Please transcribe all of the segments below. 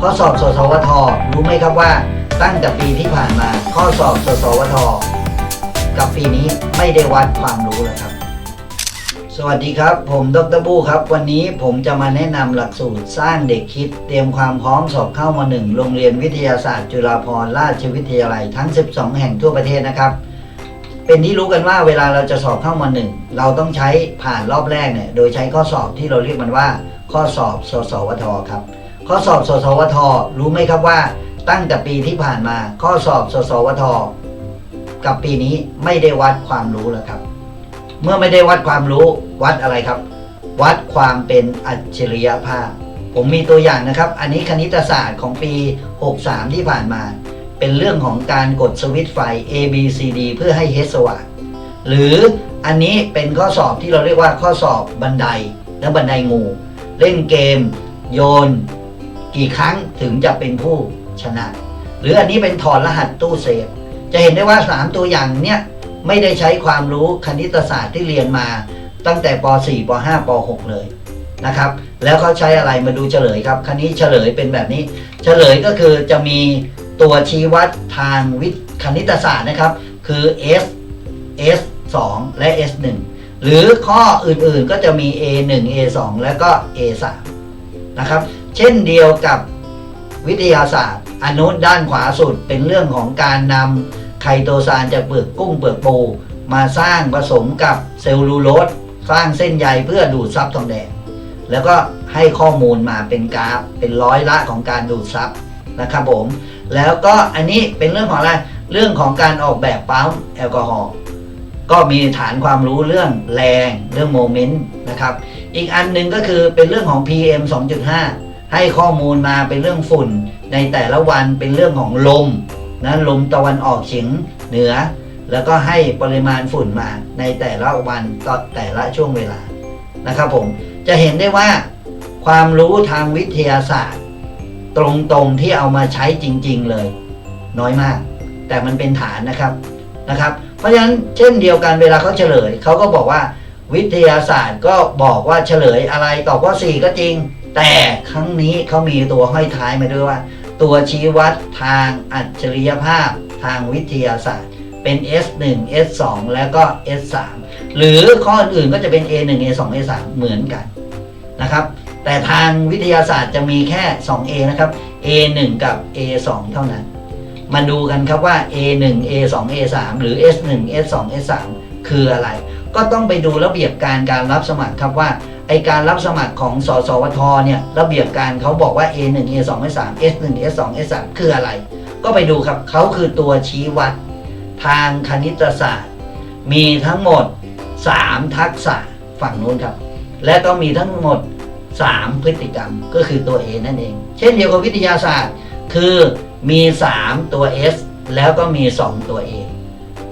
ข้อสอบสสวท รู้ไหมครับว่า ตั้งแต่ปีที่ผ่านมา ข้อสอบสสวท กับปีนี้ไม่ได้วัดความรู้เลยครับ สวัสดีครับ ผมดรบูครับ วันนี้ผมจะมาแนะนำหลักสูตรสร้างเด็กคิด เตรียมความพร้อมสอบเข้ามหนึ่งโรงเรียนวิทยาศาสตร์ จุฬาภรณราชวิทยาลัยทั้ง 12 แห่งทั่วประเทศนะครับเป็นที่รู้กันว่าเวลาเราจะสอบเข้ามหนึ่งเราต้องใช้ผ่านรอบแรกเนี่ย โดยใช้ข้อสอบที่เราเรียกมันว่า ข้อสอบสสวทครับ ข้อสอบสสวท รู้ไหมครับว่า ตั้งแต่ปีที่ผ่านมา ข้อสอบสสวท กับปีนี้ไม่ได้วัดความรู้แล้วครับ เมื่อไม่ได้วัดความรู้วัดอะไรครับ วัดความเป็นอัจฉริยภาพ ผมมีตัวอย่างนะครับ อันนี้คณิตศาสตร์ของปี 63 ที่ผ่านมา เป็นเรื่องของการกดสวิตช์ไฟ A B C D เพื่อให้เฮสว่างหรืออันนี้เป็นข้อสอบที่เราเรียกว่าข้อสอบบันไดและบันไดงู เล่นเกม โยน กี่ครั้งถึงจะเป็นผู้ชนะ หรืออันนี้เป็นถอดรหัสตู้เซฟ จะเห็นได้ว่า 3 ตัวอย่างเนี้ยไม่ได้ใช้ความรู้คณิตศาสตร์ที่เรียนมาตั้งแต่ป .4 ป .5 ป .6 เลยนะครับ แล้วเขาใช้อะไรมาดูเฉลยครับคันนี้เฉลยเป็นแบบนี้ เฉลยก็คือจะมีตัวชี้วัดทางวิทย์คณิตศาสตร์นะครับ คือ S S 2และ S 1หรือข้ออื่นๆก็จะมี A 1 A 2และก็ A 3นะครับ เช่นเดียวกับวิทยาศาสตร์ อนุด้านขวาสุดเป็นเรื่องของการนำไคโตซานจากเปลือกกุ้งเปลือกปู มาสร้างผสมกับเซลลูโลสสร้างเส้นใยเพื่อดูดซับทองแดง แล้วก็ให้ข้อมูลมาเป็นกราฟ เป็นร้อยละของการดูดซับนะครับผม แล้วก็อันนี้เป็นเรื่องของอะไร เรื่องของการออกแบบปั๊มแอลกอฮอล์ก็มีฐานความรู้เรื่องแรงเรื่องโมเมนต์นะครับ อีกอันหนึ่งก็คือเป็นเรื่องของ PM 2.5 ให้ข้อมูลมาเป็นเรื่องฝุ่น ในแต่ละวันเป็นเรื่องของลมนะลมตะวันออกเฉียงเหนือ แล้วก็ให้ปริมาณฝุ่นมาในแต่ละวันต่อแต่ละช่วงเวลานะครับผมจะเห็นได้ว่า ความรู้ทางวิทยาศาสตร์ ตรงๆที่เอามาใช้จริง ๆเลย น้อยมาก แต่มันเป็นฐานนะครับนะครับ เพราะฉะนั้นเช่นเดียวกันเวลาเขาเฉลยเขาก็บอกว่าวิทยาศาสตร์ก็บอกว่าเฉลยอะไรตอบว่า4ก็จริง แต่ครั้งนี้เขามีตัวห้อยท้ายมาด้วยว่า ตัวชี้วัดทางอัจฉริยภาพทางวิทยาศาสตร์ เป็น S1 S2 แล้วก็ S3 หรือข้ออื่นก็จะเป็น A1 A2 A3 เหมือนกันนะครับ แต่ทางวิทยาศาสตร์จะมีแค่ 2A นะครับ A1 กับ A2 เท่านั้น มาดูกันครับว่า A1 A2 A3 หรือ S1 S2 S3 คืออะไร ก็ต้องไปดูระเบียบการการรับสมัครครับว่า ไอการรับสมัครของสสวทเนี่ยระเบียบการเขาบอกว่า A1 A2 A3 S1 S2 S3 คืออะไร ก็ไปดูครับเขาคือตัวชี้วัด ทางคณิตศาสตร์ มีทั้งหมด 3 ทักษะฝั่งนู้นครับ และก็มีทั้งหมด 3 พฤติกรรมก็คือตัว A นั่นเอง เช่นเดียวกับวิทยาศาสตร์ คือมี 3 ตัว S แล้วก็มี 2 ตัว A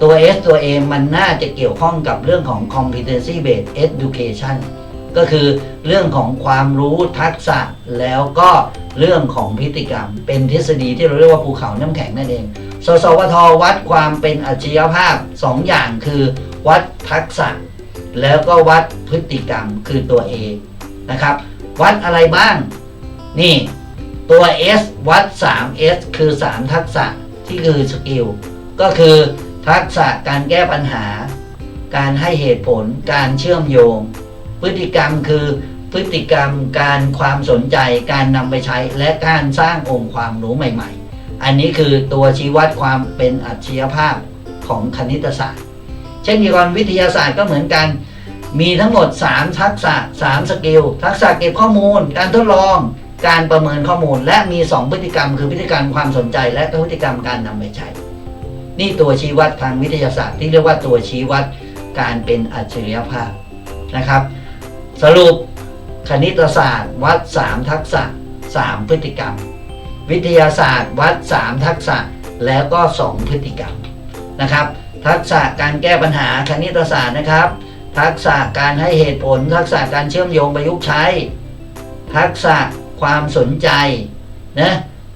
ตัว S ตัว A มันน่าจะเกี่ยวข้องกับเรื่องของ competency based education ก็คือเรื่องของความรู้ทักษะแล้วก็เรื่องของพฤติกรรม เป็นทฤษฎีที่เราเรียกว่าภูเขาน้ำแข็งนั่นเอง สสวทวัดความเป็นอัจฉริยภาพ 2 อย่างคือ วัดทักษะ แล้วก็วัดพฤติกรรมคือตัว A นะครับ วัดอะไรบ้าง นี่ตัว S วัด 3S คือ 3 ทักษะที่คือสกิลก็คือทักษะการแก้ปัญหา การให้เหตุผล การเชื่อมโยง พฤติกรรมคือพฤติกรรมการความสนใจการนำไปใช้และการสร้างองค์ความรู้ใหม่ ๆ อันนี้คือตัวชี้วัดความเป็นอัจฉริยภาพของคณิตศาสตร์ เช่นเดียวกันวิทยาศาสตร์ก็เหมือนกัน มีทั้งหมด 3 ทักษะ 3 สกิล ทักษะเก็บข้อมูล การทดลอง การประเมินข้อมูล และมี 2 พฤติกรรม คือพฤติกรรมความสนใจ และพฤติกรรมการนำไปใช้ นี่ตัวชี้วัดทางวิทยาศาสตร์ที่เรียกว่าตัวชี้วัดการเป็นอัจฉริยภาพนะครับ สรุปคณิตศาสตร์วัด 3 ทักษะ 3 พฤติกรรม วิทยาศาสตร์วัด 3 ทักษะแล้วก็ 2 พฤติกรรมนะครับ ทักษะการแก้ปัญหาคณิตศาสตร์นะครับ ทักษะการให้เหตุผล ทักษะการเชื่อมโยงประยุกต์ใช้ ทักษะความสนใจนะ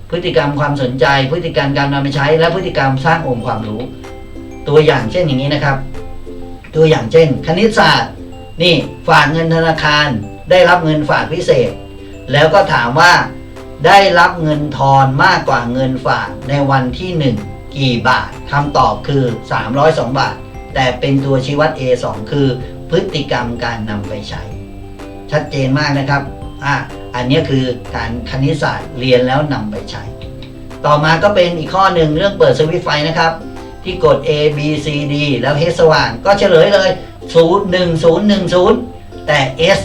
พฤติกรรมความสนใจ พฤติกรรมการนำไปใช้ และพฤติกรรมสร้างองค์ความรู้ ตัวอย่างเช่นอย่างนี้นะครับ ตัวอย่างเช่น คณิตศาสตร์ นี่ฝากเงินธนาคารได้รับเงินฝากพิเศษ แล้วก็ถามว่าได้รับเงินทอนมากกว่าเงินฝากในวันที่ 1 กี่บาทคำตอบคือ 302 บาท แต่เป็นตัวชี้วัด A2 คือพฤติกรรมการนำไปใช้ ชัดเจนมากนะครับอะอันนี้คือการคณิตศาสตร์เรียนแล้วนำไปใช้ ต่อมาก็เป็นอีกข้อหนึ่งเรื่องเปิดสวิตไฟนะครับ ที่กด A B C D แล้ว H สว่างก็เฉลยเลย 0 1 0 1 0 แต่ S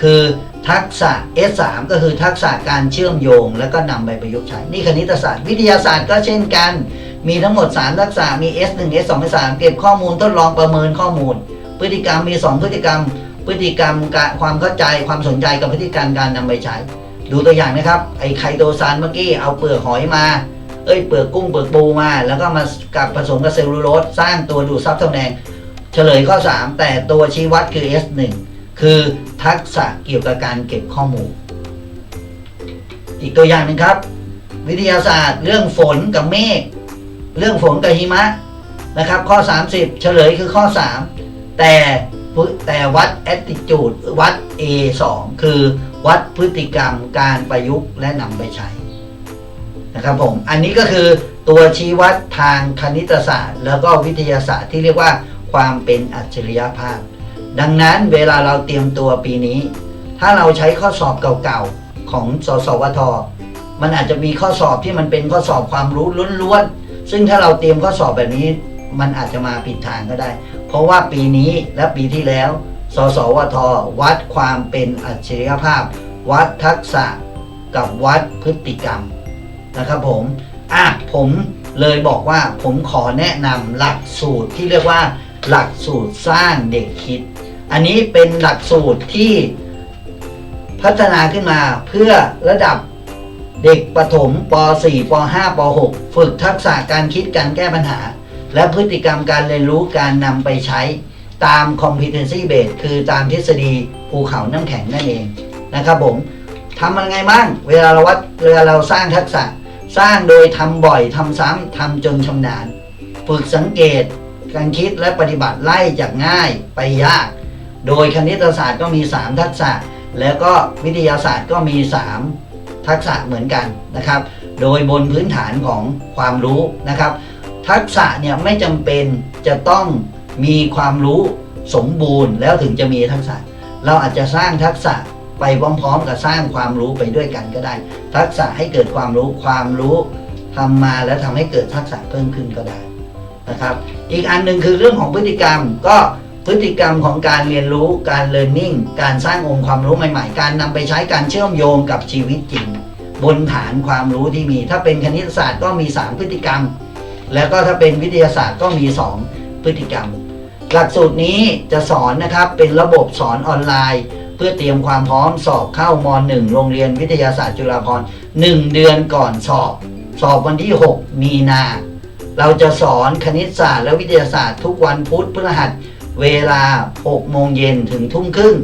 คือทักษะ S3 ก็คือทักษะการเชื่อมโยง แล้วก็นำไปประยุกต์ใช้ นี่คณิตศาสตร์ วิทยาศาสตร์ก็เช่นกัน มีทั้งหมด 3 ทักษะ มี S1 S2 S3 เก็บข้อมูลทดลองประเมินข้อมูล พฤติกรรมมี 2 พฤติกรรม พฤติกรรมการความเข้าใจความสนใจกับพฤติกรรมการนำไปใช้ ดูตัวอย่างนะครับ ไอไคโตซานเมื่อกี้เอาเปลือกหอยมา เอ้ยเปลือกกุ้งเปลือกปูมา แล้วก็มากับผสมกับเซลลูโลสสร้างตัวดูดซับทองแดง เฉลยข้อ 3 แต่ตัวชี้วัดคือ S1 คือทักษะเกี่ยวกับการเก็บข้อมูล อีกตัวอย่างหนึ่งครับ วิทยาศาสตร์เรื่องฝนกับเมฆเรื่องฝนกับหิมะนะครับ ข้อ 30 เฉลยคือข้อ 3 แต่แต่วัด attitude วัด A2 คือวัดพฤติกรรมการประยุกต์และนำไปใช้นะครับผม อันนี้ก็คือตัวชี้วัดทางคณิตศาสตร์ แล้วก็วิทยาศาสตร์ที่เรียกว่า ความเป็นอัจฉริยภาพ ดังนั้นเวลาเราเตรียมตัวปีนี้ ถ้าเราใช้ข้อสอบเก่าๆของสสวท มันอาจจะมีข้อสอบที่มันเป็นข้อสอบความรู้ล้วนๆซึ่งถ้าเราเตรียมข้อสอบแบบนี้ มันอาจจะมาผิดทางก็ได้ เพราะว่าปีนี้และปีที่แล้ว สสวท วัดความเป็นอัจฉริยภาพ วัดทักษะกับวัดพฤติกรรมนะครับผมอะผมเลยบอกว่าผมขอแนะนำหลักสูตรที่เรียกว่า หลักสูตรสร้างเด็กคิด อันนี้เป็นหลักสูตรที่พัฒนาขึ้นมาเพื่อระดับเด็กประถมป .4 ป .5 ป .6 ฝึกทักษะการคิดการแก้ปัญหา และพฤติกรรมการเรียนรู้การนำไปใช้ตาม competency base คือตามทฤษฎีภูเขาน้ำแข็งนั่นเองนะครับผมทำมันไงบ้าง เวลาเราวัดเวลาเราสร้างทักษะ สร้างโดยทำบ่อยทำซ้ำทำจนชำนาญ ฝึกสังเกต การคิดและปฏิบัติไล่จากง่ายไปยาก โดยคณิตศาสตร์ก็มี 3 ทักษะ แล้วก็วิทยาศาสตร์ก็มี 3 ทักษะเหมือนกันนะครับ โดยบนพื้นฐานของความรู้นะครับ ทักษะเนี่ยไม่จำเป็นจะต้องมีความรู้สมบูรณ์แล้วถึงจะมีทักษะ เราอาจจะสร้างทักษะไปพร้อมๆ กับสร้างความรู้ไปด้วยกันก็ได้ ทักษะให้เกิดความรู้ความรู้ทำมาแล้วทำให้เกิดทักษะเพิ่มขึ้นก็ได้ นะครับ อีกอันหนึ่งคือเรื่องของพฤติกรรมก็พฤติกรรมของการเรียนรู้การ learning การสร้างองค์ความรู้ใหม่ ๆ การนำไปใช้การเชื่อมโยงกับชีวิตจริง บนฐานความรู้ที่มี ถ้าเป็นคณิตศาสตร์ก็มี 3 พฤติกรรม แล้วก็ถ้าเป็นวิทยาศาสตร์ก็มี 2 พฤติกรรม หลักสูตรนี้จะสอนนะครับเป็นระบบสอนออนไลน์ เพื่อเตรียมความพร้อมสอบเข้าม .1 โรงเรียนวิทยาศาสตร์จุฬาภรณ์1เดือนก่อนสอบ สอบวันที่ 6 มีนา เราจะสอนคณิตศาสตร์และวิทยาศาสตร์ทุกวันพุธพฤหัสเวลา 6 โมงเย็นถึงทุ่มครึ่ง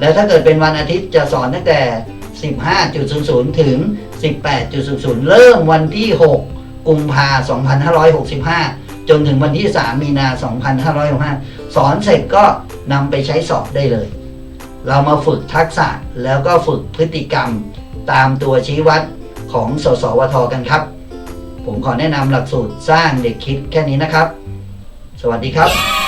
และถ้าเกิดเป็นวันอาทิตย์จะสอนตั้งแต่ 15.00 ถึง 18.00 เริ่มวันที่ 6 กุมภา2565 จนถึงวันที่ 3 มีนา 2565 สอนเสร็จก็นำไปใช้สอบได้เลย เรามาฝึกทักษะแล้วก็ฝึกพฤติกรรมตามตัวชี้วัดของสสวทกันครับ ผมขอแนะนำหลักสูตรสร้างเด็กคิดแค่นี้นะครับ สวัสดีครับ